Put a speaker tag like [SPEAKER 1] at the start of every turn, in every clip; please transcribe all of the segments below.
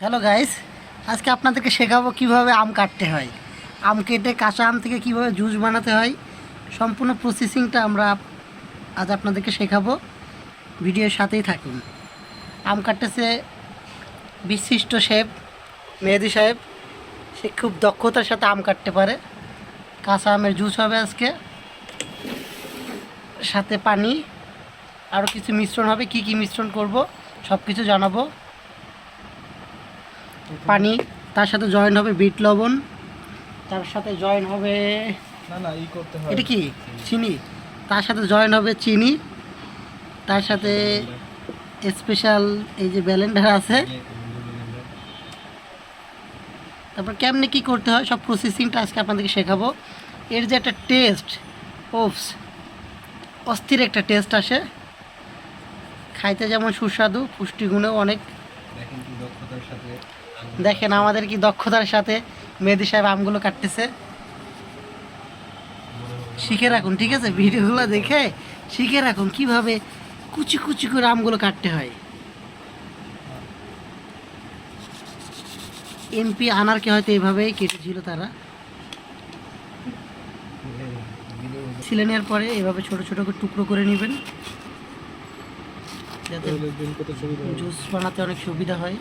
[SPEAKER 1] Hello guys আজকে আপনাদেরকে শেখাবো কীভাবে আম কাটতে হয়। আম কেটে কাঁচা আম থেকে কীভাবে জুস বানাতে হয়। সম্পূর্ণ প্রসেসিংটা আমরা আজ আপনাদেরকে শেখাবো। ভিডিওর সাথেই থাকুন। আম কাটতেছে বিশিষ্ট শেফ, মেহেদি সাহেব। সে খুব দক্ষতার সাথে আম কাটতে পারে। কাঁচা আমের জুস হবে আজকে। সাথে পানি। আরও কিছু মিশ্রণ হবে। কি কি মিশ্রণ করব সব কিছু জানাব। পানি তার সাথে জয়েন হবে বিট লবণ তার সাথে জয়েন হবে
[SPEAKER 2] না না ই করতে হয়।
[SPEAKER 1] এটা কি? চিনি। তার সাথে জয়েন হবে চিনি তার সাথে স্পেশাল এই যে ব্যালেন্ডার আছে। তারপর কেমনে কি করতে হয় সব প্রসেসিংটা আজকে আপনাদেরকে শেখাবো। এর যে একটা টেস্ট ওপস অস্থির একটা টেস্ট আসে। খাইতে যেমন সুস্বাদু পুষ্টিগুণেও অনেক।
[SPEAKER 2] সাথে
[SPEAKER 1] দেখেন আমাদের কি দক্ষতার সাথে মেহেদি সাহেব আমগুলো কাটতেছে। শিখে রাখুন ঠিক আছে? ভিডিওগুলো দেখে শিখে রাখুন কীভাবে কুচি কুচি করে আমগুলো কাটতে হয়। এমপি আনারকে হয়তো এইভাবেই কেটেছিল তারা। ছিলে নেওয়ার পরে এভাবে ছোট ছোট করে টুকরো করে নেবেন। যাতে। জুস বানাতে অনেক সুবিধা হয়।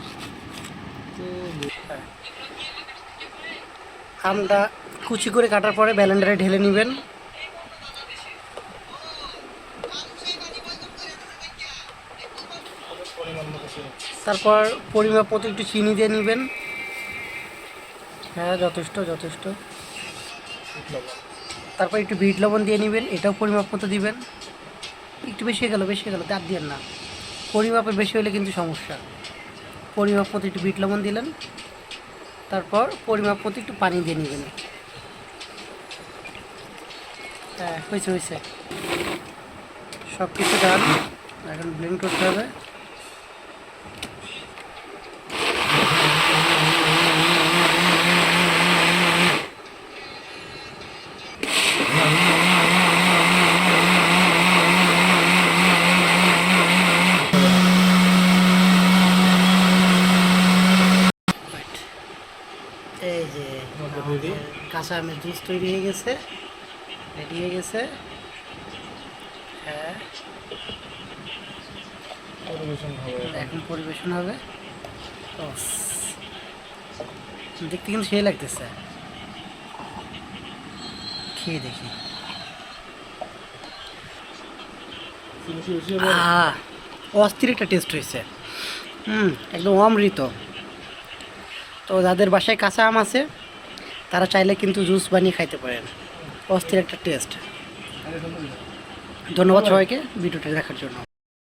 [SPEAKER 1] আমটা কুচি করে কাটার পরে ব্যালেন্ডারে ঢেলে নেবেন। তারপর পরিমাপ একটু চিনি দিয়ে নেবেন। হ্যাঁ যথেষ্ট যথেষ্ট। তারপর একটু বিট লবণ দিয়ে নেবেন, এটাও পরিমাপ মতো দিবেন। একটু বেশি গেল বেশি গেল তার দিয়ে না। পরিমাপের বেশি হলে কিন্তু সমস্যা। পরিমাপ মতো একটু বিট লবণ দিলেন। তারপর পরিমাপ মতো একটু পানি দিয়ে নেবেন। হ্যাঁ হয়েছে হয়েছে। সব কিছু ডান এখন ব্লেন্ড করতে হবে। এই যে কাঁচা আমের জুস তৈরি হয়ে গেছে। রেডি হয়ে গেছে। হ্যাঁ।
[SPEAKER 2] পরিবেশন হবে
[SPEAKER 1] এখন পরিবেশন হবে। দেখতে কিন্তু সেই লাগতেছে। খেয়ে দেখি। অস্থির একটা টেস্ট হয়েছে। হুম একদম অমৃত। তো যাদের বাসায় কাঁচা আম আছে, তারা চাইলে কিন্তু জুস বানিয়ে খাইতে পারেন। অস্থির একটা টেস্ট। ধন্যবাদ সবাইকে, ভিডিওটা দেখার জন্য।